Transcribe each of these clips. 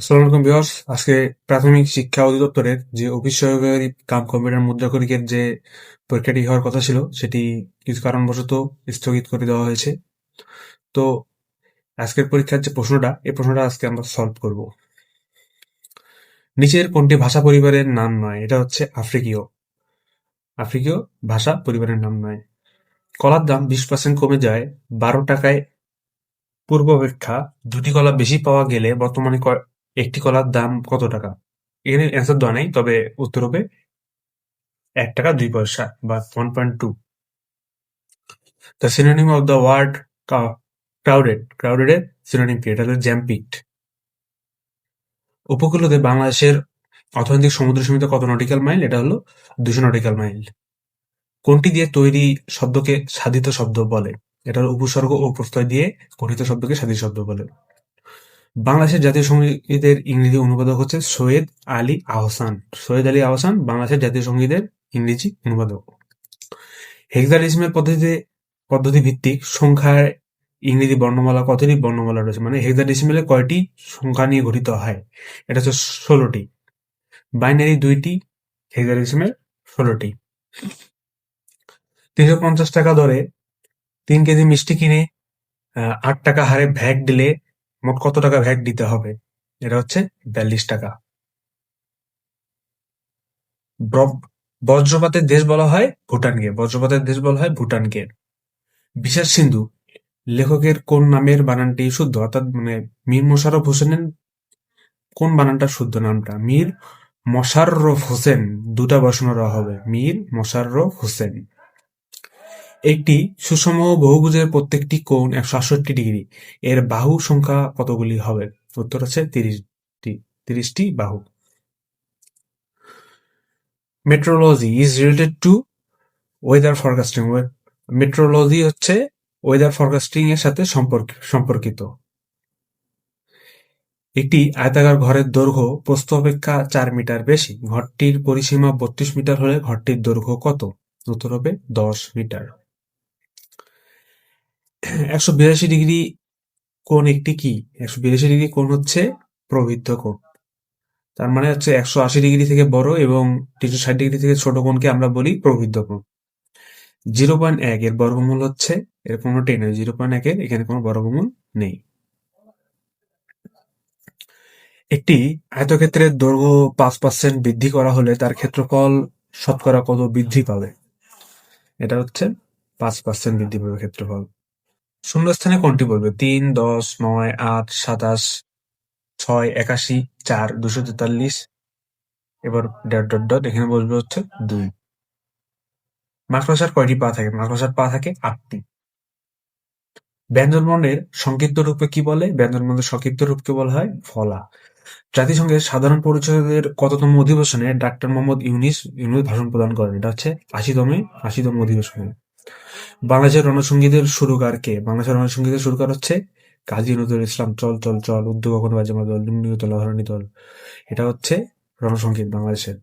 আসসালামু আলাইকুম ভিউয়ার্স। আজকে প্রাথমিক শিক্ষা অধিদপ্তরের যে অফিস সহকারী কাম কম্পিউটার মুদ্রাকরিকের যে পরীক্ষাটি হওয়ার কথা ছিল, সেটি কিছু কারণবশত স্থগিত করে দেওয়া হয়েছে। তো আজকের পরীক্ষার যে প্রশ্নটা, এই প্রশ্নটা আজকে আমরা সলভ করব। নিচের কোনটি ভাষা পরিবারের নাম নয়? এটা হচ্ছে আফ্রিকীয়। আফ্রিকীয় ভাষা পরিবারের নাম নয়। কলার দাম বিশ পার্সেন্ট কমে যায়, বারো টাকায় পূর্বাপেক্ষা দুটি কলা বেশি পাওয়া গেলে বর্তমানে একটি কলার দাম কত টাকা? এখানে অ্যান্সার দেওয়া নেই, তবে উত্তর হবে এক টাকা দুই পয়সা বা one point two the synonym of the word crowded crowded এর সিনোনিম কি? এটা হলো জ্যাম্পিট উপকূলতে বাংলাদেশের অর্থনৈতিক সমুদ্র সীমিত কত নটিক্যাল মাইল এটা হলো দুশো নটিক্যাল মাইল কোনটি দিয়ে তৈরি শব্দকে সাধিত শব্দ বলে? এটা উপসর্গ ও প্রত্যয় দিয়ে গঠিত শব্দকে সাধিত শব্দ বলে। বাংলাদেশের জাতীয় সঙ্গীতের ইংরেজি অনুবাদক হচ্ছে সৈয়দ আলী আহসান। সৈয়দ আলী আহসান বাংলাদেশের জাতীয় সঙ্গীতের ইংরেজি অনুবাদক। হেক্সাডেসিমেল পদ্ধতিতে পদ্ধতি ভিত্তিক সংখ্যার ইংরেজি বর্ণমালা কতটি বর্ণমালা রয়েছে? মানে হেক্সাডেসিমেলে কয়টি সংখ্যা নিয়ে গঠিত হয়? এটা হচ্ছে ষোলোটি। বাইনারি দুইটি হেক্সাডেসিমেল ষোলোটি। তিনশো পঞ্চাশ টাকা দরে তিন কেজি মিষ্টি কিনে আট টাকা হারে ভ্যাট দিলে মোট কত টাকা ভ্যাট দিতে হবে? এটা হচ্ছে বিয়াল্লিশ টাকা। বজ্রপাতের দেশ বলা হয় ভুটানকে। বজ্রপাতের দেশ বলা হয় ভুটানকে। বিশেষ সিন্ধু। লেখকের কোন নামের বানানটি শুদ্ধ? অর্থাৎ মানে মীর মোশাররফ হোসেনের কোন বানানটা শুদ্ধ নামটা? মীর মশাররফ হোসেন। দুটা বসানো হবে। মীর মশাররফ হোসেন। একটি সুষম বহুভুজের প্রত্যেকটি কোণ একশো আটষট্টি ডিগ্রি। এর বাহু সংখ্যা কতগুলি হবে? উত্তর হচ্ছে তিরিশটি তিরিশটি বাহু। Metrology is related to weather forecasting metrology হচ্ছে ওয়েদার ফরকাস্টিং এর সাথে সম্পর্কিত। একটি আয়তাকার ঘরের দৈর্ঘ্য প্রস্থ অপেক্ষা চার মিটার বেশি। ঘরটির পরিসীমা বত্রিশ মিটার হলে ঘরটির দৈর্ঘ্য কত? উত্তর হবে দশ মিটার। একশো বিরাশি ডিগ্রি কোণ একটি কি? একশো বিরাশি ডিগ্রি কোণ হচ্ছে প্রবৃদ্ধ কোণ। তার মানে হচ্ছে একশো আশি ডিগ্রি থেকে বড় এবং তিনশো ষাট ডিগ্রি থেকে ছোট কোণকে আমরা বলি প্রবৃদ্ধ কোণ। জিরো পয়েন্ট এক এর বর্গমূল হচ্ছে এর কোনোটাই নয় জিরো পয়েন্ট একের এখানে কোনো বর্গমূল নেই। একটি আয়তক্ষেত্রের দৈর্ঘ্য পাঁচ পার্সেন্ট বৃদ্ধি করা হলে তার ক্ষেত্রফল শতকরা কত বৃদ্ধি পাবে? এটা হচ্ছে পাঁচ পার্সেন্ট বৃদ্ধি পাবে ক্ষেত্রফল। শূন্যস্থানে কোনটি বলবে তিন, দশ, নয়, আট, সাতাশ, ছয়, একাশি, চার, দুশো তেতাল্লিশ। এবার ডট ডট ডট, এখানে বলবে হচ্ছে দুই। মাকড়সার কয়টি পা থাকে? মাকড়সার পা থাকে আটটি। ব্যঞ্জনবর্ণের সংক্ষিপ্ত রূপে কি বলে? ব্যঞ্জনবর্ণের সংক্ষিপ্ত রূপকে বলা হয় ফলা। জাতিসংঘের সাধারণ পরিষদের কততম অধিবেশনে ডাক্তার মোহাম্মদ ইউনিস ইউনিস ভাষণ প্রদান করেন? এটা হচ্ছে আশিতমে, আশিতম অধিবেশনে। বাংলাদেশের রণসঙ্গীতের সুরকার কে বাংলাদেশের রণসঙ্গীতের সুরকার হচ্ছে কাজী নজরুল ইসলাম। চল চল চল, উদ্যোগ কখনো বাজে দল নিম্নিত লহরণী দল। এটা হচ্ছে রণসঙ্গীত বাংলাদেশের।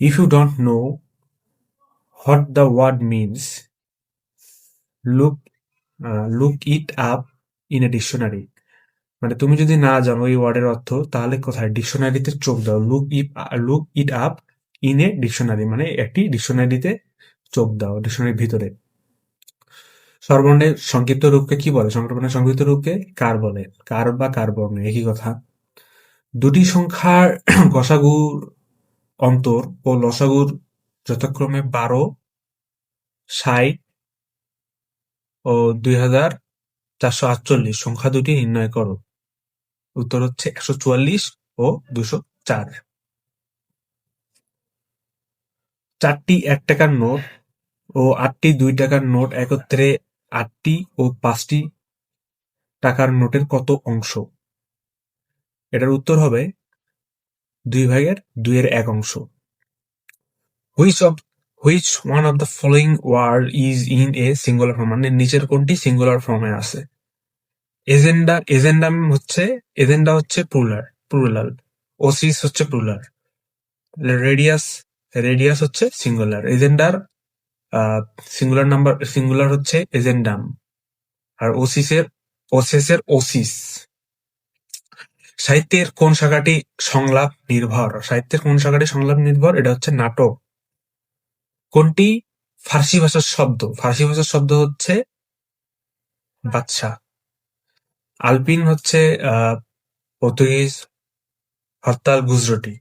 If you don't know what the word means look look it up in a dictionary মানে তুমি যদি না জানো এই ওয়ার্ডের অর্থ, তাহলে কোথায়? ডিকশনারিতে চোখ দাও। Look it look it up in a dictionary মানে একটি ডিকশনারিতে চোখ দাও ডিকশনারির ভিতরে। স্বরবর্ণের সংক্ষিপ্ত রূপকে কি বলে? সংক্ষিপ্ত সংক্ষিপ্ত রূপকে কার বলে? কার বা কার বর্ণ একই কথা। দুটি সংখ্যার গসাগুর অন্তর ও লসাগুর যথাক্রমে বারো, ষাট ও দুই হাজার চারশো আটচল্লিশ। সংখ্যা দুটি নির্ণয় করো। উত্তর হচ্ছে একশো চুয়াল্লিশ ও দুশো চার। চারটি এক টাকার নোট ও আটটি, দুই টাকার নোট একত্রে আটটি ও পাঁচটি টাকার নোটের কত অংশ? এটার উত্তর হবে দুই ভাগের দুইয়ের এক অংশ। Which of which one of the following word is in a singular form মানে নিচের কোনটি সিঙ্গুলার ফর্মে আছে? এজেন্ডা এজেন্ডাম হচ্ছে এজেন্ডা হচ্ছে প্লুরাল প্লুরাল ওসিস হচ্ছে প্লুরাল রেডিয়াস রেডিয়াস হচ্ছে সিঙ্গুলার এজেন্ডার সিঙ্গুলার নাম্বার সিঙ্গুলার হচ্ছে এজেন্ডাম আর ওসিসের ওসিসের ওসিস সাহিত্যের কোন শাখাটি সংলাপ নির্ভর? সাহিত্যের কোন শাখাটি সংলাপ নির্ভর? এটা হচ্ছে নাটক। কোনটি? ফার্সি ভাষার শব্দ। ফার্সি ভাষার শব্দ হচ্ছে বাদশা আলপিন হচ্ছে পর্তুগিজ হরতাল গুজরটি।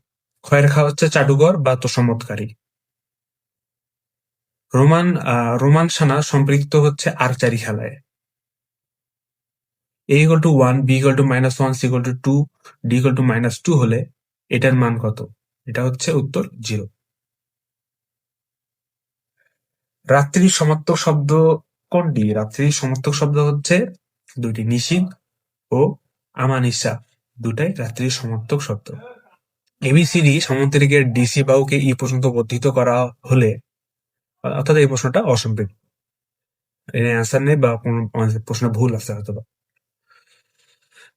খয়ের খা হচ্ছে চাটুকর বা তোষমৎকারী রোমান রোমান সানা সম্পৃক্ত হচ্ছে আর্চারি খেলায়। A equal to one B two minus one C two two D two minus two হলে এটার মান কত? এটা হচ্ছে উত্তর জিরো রাত্রির সমার্থক শব্দ কোনটি? রাত্রির সমার্থক শব্দ হচ্ছে দুটি নিশীদ ও আমানিসা। দুটাই রাত্রির সমার্থক শব্দ। এবিসিডি সামুদ্রিকের ডিসি বাহুকে ই পর্যন্ত বর্ধিত করা হলে অর্থাৎ এই প্রশ্নটা অসম্পূর্ণ এর অ্যান্সার নেই বা কোন প্রশ্ন ভুল আছে হয়তো বা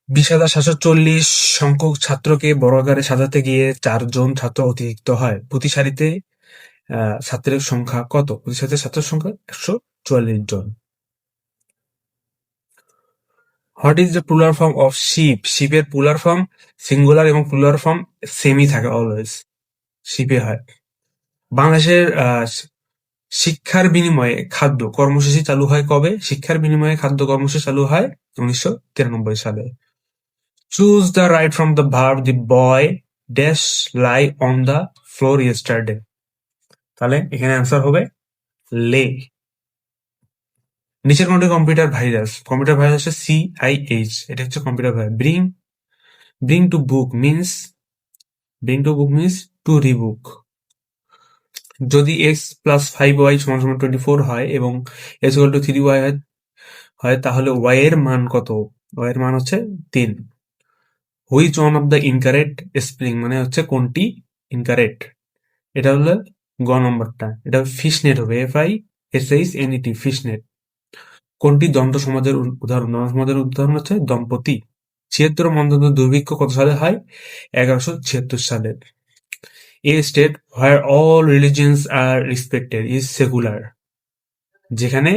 বিশ হাজার সাতশো চল্লিশ সংখ্যক ছাত্রকে বর্গাকারে সাজাতে গিয়ে চারজন ছাত্র অতিরিক্ত হয়। প্রতি সারিতে ছাত্রের সংখ্যা কত? প্রতি সারিতে ছাত্রের সংখ্যা একশো চুয়াল্লিশ জন। What is the plural form of ship শিপের plural form singular এবং প্লুরাল ফর্ম সেমই থাকে অলওয়েজ শিপে হয়। বাংলাদেশের শিক্ষার বিনিময়ে খাদ্য কর্মসূচি চালু হয় কবে? শিক্ষার বিনিময়ে খাদ্য কর্মসূচি চালু হয় উনিশশো তিরানব্বই সালে। Choose the right from the verb the boy dash lie on the floor yesterday তাহলে এখানে অ্যান্সার হবে লে। নিচের কোনটি? কম্পিউটার ভাইরাস কম্পিউটার ভাইরাস হচ্ছে সি আই এইচ এটা হচ্ছে computer virus bring bring to book means bring to book means to rebuke যদি X plus five Y সমান সমান টোয়েন্টি ফোর হয় এবং S equal to three Y হয়, তাহলে ওয়াই এর মান কত? ওয়াই এর মান হচ্ছে তিন। Which one of the incorrect spring মানে হচ্ছে কোনটি ইনকারেক্ট এটা হলো গ নম্বরটা। এটা ফিশনেট হবে। F I S H N E T fishnet কোনটি? দন্ত সমাজের উদাহরণ। দন্ত সমাজের উদাহরণ হচ্ছে দম্পতি। ছিয়াত্তর মন্ত্র দুর্ভিক্ষ কত সালে হয়? এগারোশো ছিয়াত্তর সালে a state where all religions are respected is secular যেখানে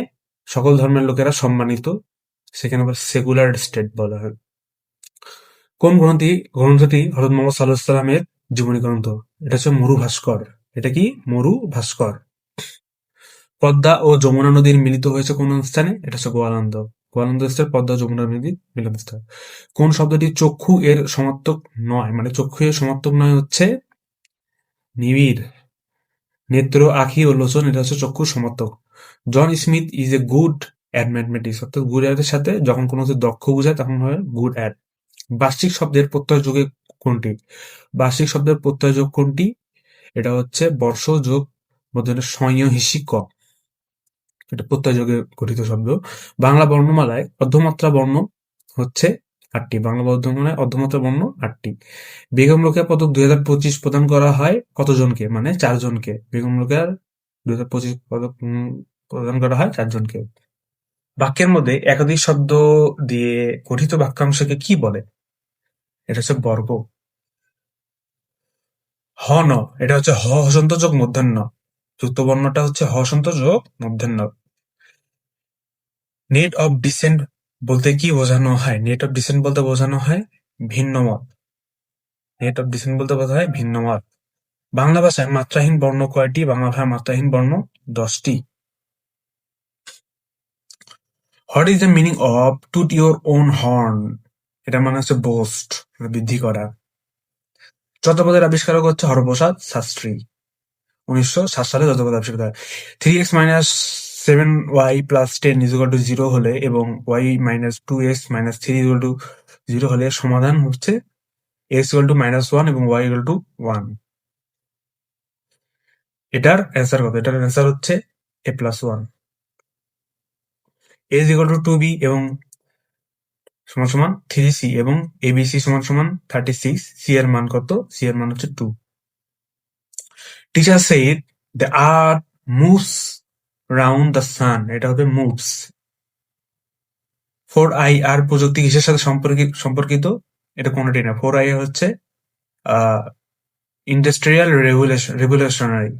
সকল ধর্মের লোকেরা সম্মানিত, সেখানে আবার সেকুলার স্টেট বলা হয়। কোন গ্রন্থি, গ্রন্থটি হরত মোহাম্মদ সাল্লাহ সাল্লামের জীবনী গ্রন্থ? এটা হচ্ছে মরু ভাস্কর। এটা কি? মরু ভাস্কর। পদ্মা ও যমুনা নদীর মিলিত হয়েছে কোন স্থানে? এটা হচ্ছে গোয়ালন্দ। গোয়ালন্দ স্থান পদ্মা, যমুনা নদীর মিলন স্থান কোন শব্দটি চক্ষু এর সমার্থক নয়? মানে চক্ষু এর সমার্থক নয় হচ্ছে নিবিড়। নেত্র, আখি ও লোচন, এটা হচ্ছে চক্ষু সমর্থক। John Smith is a good at mathematics, অর্থাৎ গুড অ্যাডের সাথে যখন কোনো দক্ষ বোঝায়, তখন হয় গুড অ্যাড বার্ষিক শব্দের প্রত্যয় যোগে কোনটি? বার্ষিক শব্দের প্রত্যয় যোগ কোনটি? এটা হচ্ছে বর্ষ যোগ মধ্যে হিসি ক এটা প্রত্যয় যোগে গঠিত শব্দ। বাংলা বর্ণমালায় অর্ধমাত্রা বর্ণ হচ্ছে আটটি, বাংলা বর্ধমানে অর্ধমাত্রা বর্ণ আটটি। বেগম রোকেয়া পদক দুই হাজার পঁচিশ প্রদান করা হয় কতজনকে? মানে চারজনকে। বেগম রোকেয়ার দুই হাজার পঁচিশ পদক প্রদান করা হয় চারজনকে। বাক্যের মধ্যে একাধিক শব্দ দিয়ে গঠিত বাক্যাংশকে কি বলে? এটা হচ্ছে বর্গ। হ, ন। এটা হচ্ছে হ, হসন্ত যোগ মধ্যাহ্ন। যুক্ত বর্ণটা হচ্ছে হসন্ত যোগ মধ্যাহ্ন। নেট অফ ডিসেন্ট বলতে কি বোঝানো হয়? নেট অফ ডিসেন্ট বলতে বোঝানো হয় ভিন্ন মত। নেট অফ ডিসেন্ট বলতে বোঝা হয় ভিন্ন মত। বাংলা ভাষায় মাত্রাহীন বর্ণ কয়টি? বাংলা ভাষায় মাত্রাহীন বর্ণ দশটি। What is the meaning of toot your own horn এটা মানে হচ্ছে বোস্ট বৃদ্ধি করা। যতপদের আবিষ্কারক হচ্ছে হরপ্রসাদ শাস্ত্রী। উনিশশো সাত সালে যতপদ আবিষ্কার three X minus seven Y plus ten is to zero হলে এবং Y minus two X minus three is to zero হলে সমাধান হচ্ছে X equal to minus one এবং ওয়াই ইকুয়াল টু ওয়ান এটার অ্যান্সার কত? এটার অ্যান্সার হচ্ছে A plus one is equal to two B এবং সমান সমান থ্রি সি এবং এবিসি সমান সমান থার্টি সিক্স সি এর মান কত? সি এর মান হচ্ছে two teacher said the earth moves round the sun এটা হবে মুভস ফোর আই আর প্রযুক্তি কিসের সাথে সম্পর্কিত? এটা কোনটি না? ফোর আই হচ্ছে ইন্ডাস্ট্রিয়াল রেগুলেশন রেগুলেশনারি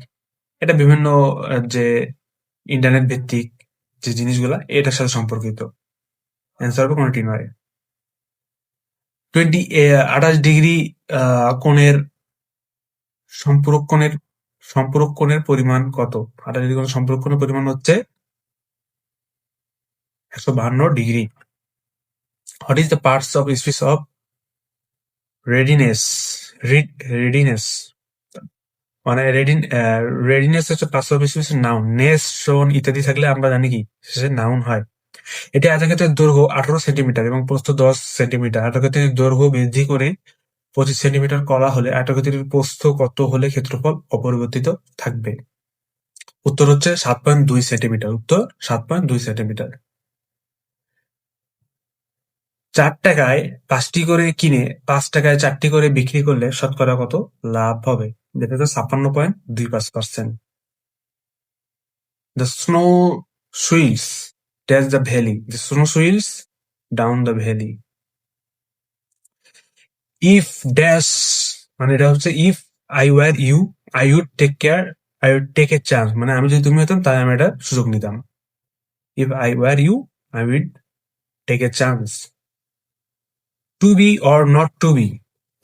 এটা বিভিন্ন যে ইন্টারনেট ভিত্তিক যে জিনিসগুলা, এটার সাথে সম্পর্কিত। অ্যান্সার হবে কোনটি নয়। টোয়েন্টি আঠাশ ডিগ্রি কোণের সম্পূরক কোণের সম্পূরক কোণের পরিমাণ কত? ডিগ্রি কোণের সম্পূরক কোণের পরিমাণ হচ্ছে একশো বাহান্ন degree. What is the parts of speech of readiness readiness মানে রেডিন রেডিনেস হচ্ছে parts of speech noun ness শোন ইত্যাদি থাকলে আমরা জানি কি? শেষে নাউন হয়। এটি আয়তক্ষেত্রের দৈর্ঘ্য আঠারো সেন্টিমিটার এবং প্রস্থ দশ সেন্টিমিটার। আয়তক্ষেত্রের দৈর্ঘ্য বৃদ্ধি করে পঁচিশ সেন্টিমিটার করা হলে আয়তক্ষেত্রের প্রস্থ কত হলে ক্ষেত্রফল অপরিবর্তিত থাকবে? উত্তর হচ্ছে সাত পয়েন্ট দুই সেন্টিমিটার। উত্তর, সাত পয়েন্ট দুই সেন্টিমিটার। চার টাকায় পাঁচটি করে কিনে পাঁচ টাকায় চারটি করে বিক্রি করলে শতকরা কত? লাভ হবে। যেটা ছাপ্পান্ন পয়েন্ট দুই পাঁচ percent. The snow swirls dash the valley the snow swirls down the valley if dash মানে এটা হচ্ছে if I were you I would take care I would take a chance মানে আমি যদি তুমি হতাম, তাহলে আমি এটা সুযোগ নিতাম। If I were you I would take a chance to be or not to be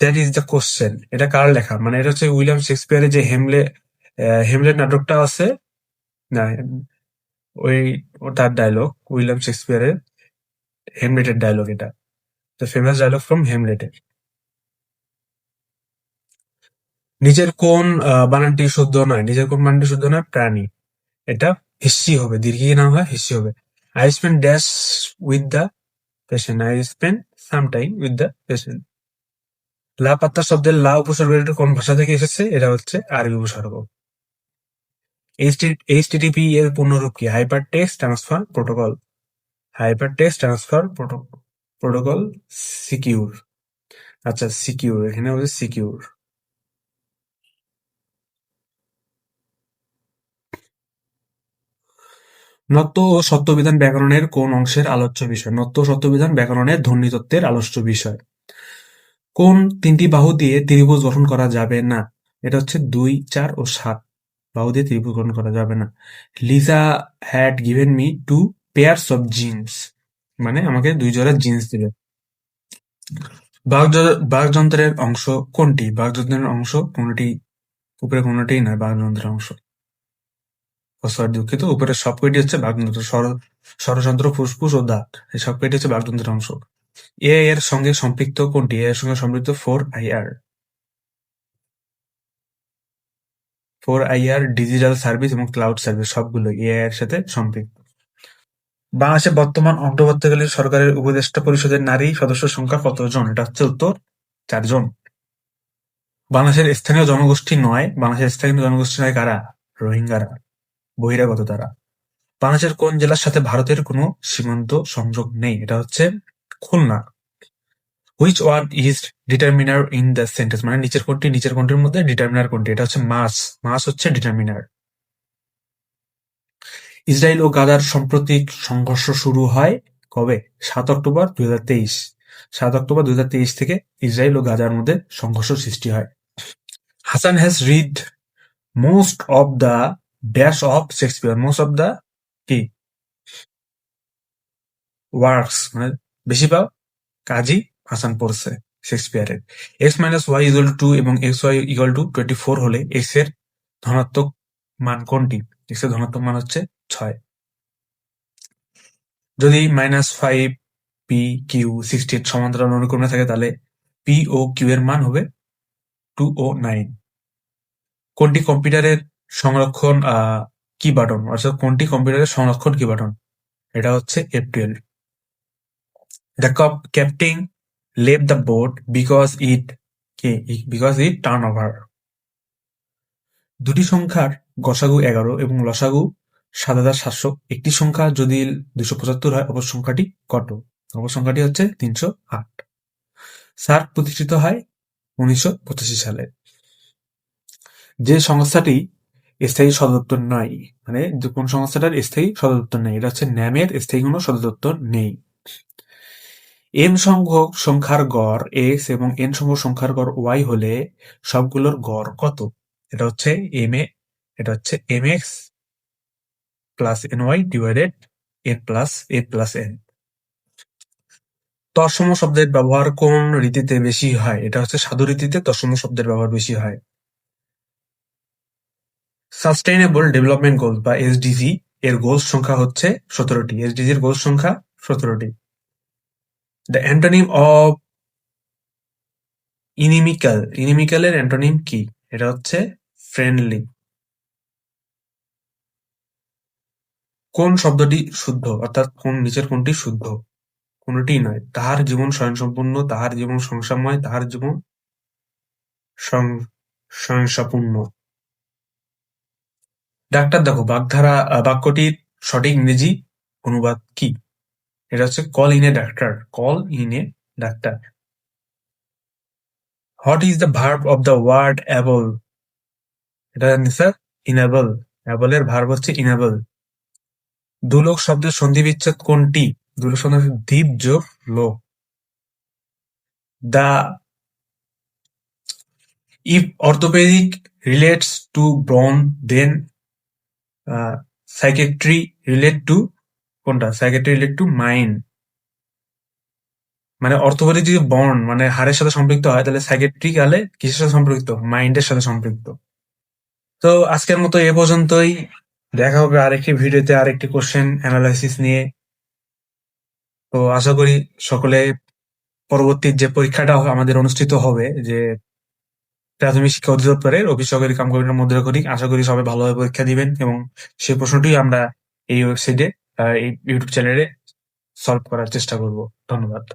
that is the question এটা কার লেখা? মানে এটা হচ্ছে উইলিয়াম শেক্সপিয়ারের যে হেমলে হেমলেট নাটকটা আছে। না, ওই তার ডায়লগ উইলিয়াম শেক্সপিয়ারের হেমলেটের ডায়লগ এটা। দ্য ফেমাস ডায়লগ ফ্রম হেমলেটের নিজের কোন বানানটি শুদ্ধ নয়। নিজের কোন বানানটি শুদ্ধ নয়, প্রাণী। এটা হিস্সি হবে দীর্ঘি না হয় হিস্সি হবে। I spend dash with the patient I spend some time with the patient লা পাত্তা শব্দের লা উপসর্গ কোন ভাষা থেকে এসেছে? এটা হচ্ছে আরবি উপসর্গ। এইচটিটিপি এর পূর্ণরূপ কি? Hyper text transfer protocol hyper text transfer protocol secure আচ্ছা সিকিউর এখানে হচ্ছে সিকিউর নত্য ও সত্যবিধান ব্যাকরণের কোন অংশের আলোচ্য বিষয়? নত্য সত্যবিধান ব্যাকরণের ধ্বনিতত্ত্বের আলোচ্য বিষয়। কোন তিনটি বাহু দিয়ে ত্রিভুজ গঠন করা যাবে না? এটা হচ্ছে দুই, চার ও সাত বাহু দিয়ে ত্রিভুজ গঠন করা যাবে না। Liza had given me two pairs of jeans মানে আমাকে দুই জোড়া জিন্স দিবে বাঘ বাঘযন্ত্রের অংশ কোনটি? বাঘযন্ত্রের অংশ কোনটি, উপরে কোনটি নয় বাঘযন্ত্রের অংশ। দুঃখিত। উপরের সব কয়টি হচ্ছে বাগযন্ত্র ষড়যন্ত্র ফুসফুস ও দাঁত এই সব কয়টি হচ্ছে বাগযন্ত্রের অংশ। এ এর সঙ্গে সম্পৃক্ত কোনটি? এর সঙ্গে সম্পৃক্ত four I R. Four I R digital service এবং ক্লাউড সার্ভিস, সবগুলো এ এর সাথে সম্পৃক্ত। বাংলাদেশের বর্তমান অন্তর্বর্তীকালীন সরকারের উপদেষ্টা পরিষদের নারী সদস্য সংখ্যা কতজন? এটা হচ্ছে উত্তর, চারজন। বাংলাদেশের স্থানীয় জনগোষ্ঠী নয়। বাংলাদেশের স্থানীয় জনগোষ্ঠী নয় কারা? রোহিঙ্গারা। বহিরাগত দ্বারা। বাংলাদেশের কোন জেলার সাথে ভারতের কোনো সীমান্ত সংযোগ নেই? এটা হচ্ছে Khulna. Which word is determiner in the sentence মানে নিচের কোনটি নিচের কোনটির মধ্যে ডিটারমিনার কোনটি? এটা হচ্ছে মাস মাস হচ্ছে ডিটারমিনার ইসরায়েল ও গাদার সাম্প্রতিক সংঘর্ষ শুরু হয় কবে? সাত অক্টোবর দুই হাজার তেইশ। সাত অক্টোবর দুই হাজার তেইশ থেকে ইসরায়েল ও গাজার মধ্যে সংঘর্ষ সৃষ্টি হয়। Hasan has read most of the dash of Shakespeare most of the কি? ওয়ার্কস মানে বেশি পাও? কাজী হাসান পড়ছে শেক্সপিয়ারের X minus Y equal to এবং X Y equal to twenty four হলে এক্সের ধনাত্মক মান কোনটি? এক্সের ধনাত্মক মান হচ্ছে ছয়। যদি minus five P Q sixty সমান্তরাল অনুক্রমে থাকে তাহলে পি ও কিউ এর মান হবে টু ও নাইন কোনটি কম্পিউটারের সংরক্ষণ কি বাটন অর্থাৎ কোনটি কম্পিউটারের সংরক্ষণ কি বাটন এটা হচ্ছে F twelve the cop captain Lev the boat because it কে? বিকজ ইট টার্ন ওভার দুটি সংখ্যার গসাগু এগারো এবং লসাগু সাত হাজার সাতশো। একটি সংখ্যা যদি দুশো পঁচাত্তর হয়, অপর সংখ্যাটি কত? অপর সংখ্যাটি হচ্ছে তিনশো আট। সার্ক প্রতিষ্ঠিত হয় উনিশশো পঁচাশি সালে। যে সংস্থাটি স্থায়ী সদর দপ্তর নয় মানে কোন সংস্থাটার স্থায়ী সদর দপ্তর নেই, এটা হচ্ছে ন্যামের স্থায়ী কোনো সদর দপ্তর নেই। এম সংখ্যক সংখ্যার গড় এক্স এবং এন সংখ্যক সংখ্যার গড় ওয়াই হলে সবগুলোর গড় কত? এটা হচ্ছে এম এ, এটা হচ্ছে M X plus N Y divided N plus N plus N. তৎসম শব্দের ব্যবহার কোন রীতিতে বেশি হয়? এটা হচ্ছে সাধু রীতিতে তৎসম শব্দের ব্যবহার বেশি হয়। সাস্টেইনেবল ডেভেলপমেন্ট গোল বা এসডিজি এর গোল সংখ্যা হচ্ছে সতেরোটি। এসডিজি এর গোল সংখ্যা সতেরোটি। দ্য অ্যান্টোনিম অফ ইনিমিক্যাল ইনিমিক্যালের অ্যান্টোনিম কি? এটা হচ্ছে ফ্রেন্ডলি কোন শব্দটি শুদ্ধ? অর্থাৎ কোন নিচের কোনটি শুদ্ধ? কোনটি নয়। তাহার জীবন স্বয়ংসম্পূর্ণ, তাহার জীবন সংসারময়, তাহার জীবন সং- সহিংসাপূর্ণ। ডাক্তার, দেখো, বাগধারা বাক্যটির সঠিক ইংরেজি অনুবাদ কি? এটা হচ্ছে call in a doctor call in a doctor what is the verb of the word able এটা জানি স্যার ইনেবল অ্যাবলের ভার্ব হচ্ছে ইনেবল দুলোক শব্দের সন্ধি বিচ্ছেদ কোনটি? দুলোক শব্দ দ্বীপ যোগ লোক। The if orthopaedic relates to bone then psychiatry relate to কোনটা? সাইকেট্রি রিলেট টু মাইন্ড মানে অর্থোপেডিক যদি বর্ন মানে হাড়ের সাথে সম্পৃক্ত হয়, তাহলে সাইকেট্রি গেলে কিসের সাথে সম্পৃক্ত? মাইন্ডের সাথে সম্পৃক্ত। তো আজকের মতো এ পর্যন্তই। দেখা হবে আরেকটি ভিডিওতে, আরেকটি কোশ্চেন অ্যানালাইসিস নিয়ে। তো আশা করি সকলে পরবর্তী যে পরীক্ষাটা আমাদের অনুষ্ঠিত হবে, যে প্রাথমিক শিক্ষা অধিদপ্তরের অফিস সহকারী কাম কমিটির মধ্যে করি। আশা করি সবাই ভালোভাবে পরীক্ষা দিবেন এবং সেই প্রশ্নটি আমরা এই ওয়েবসাইটে এই ইউটিউব চ্যানেলে সলভ করার চেষ্টা করব। ধন্যবাদ।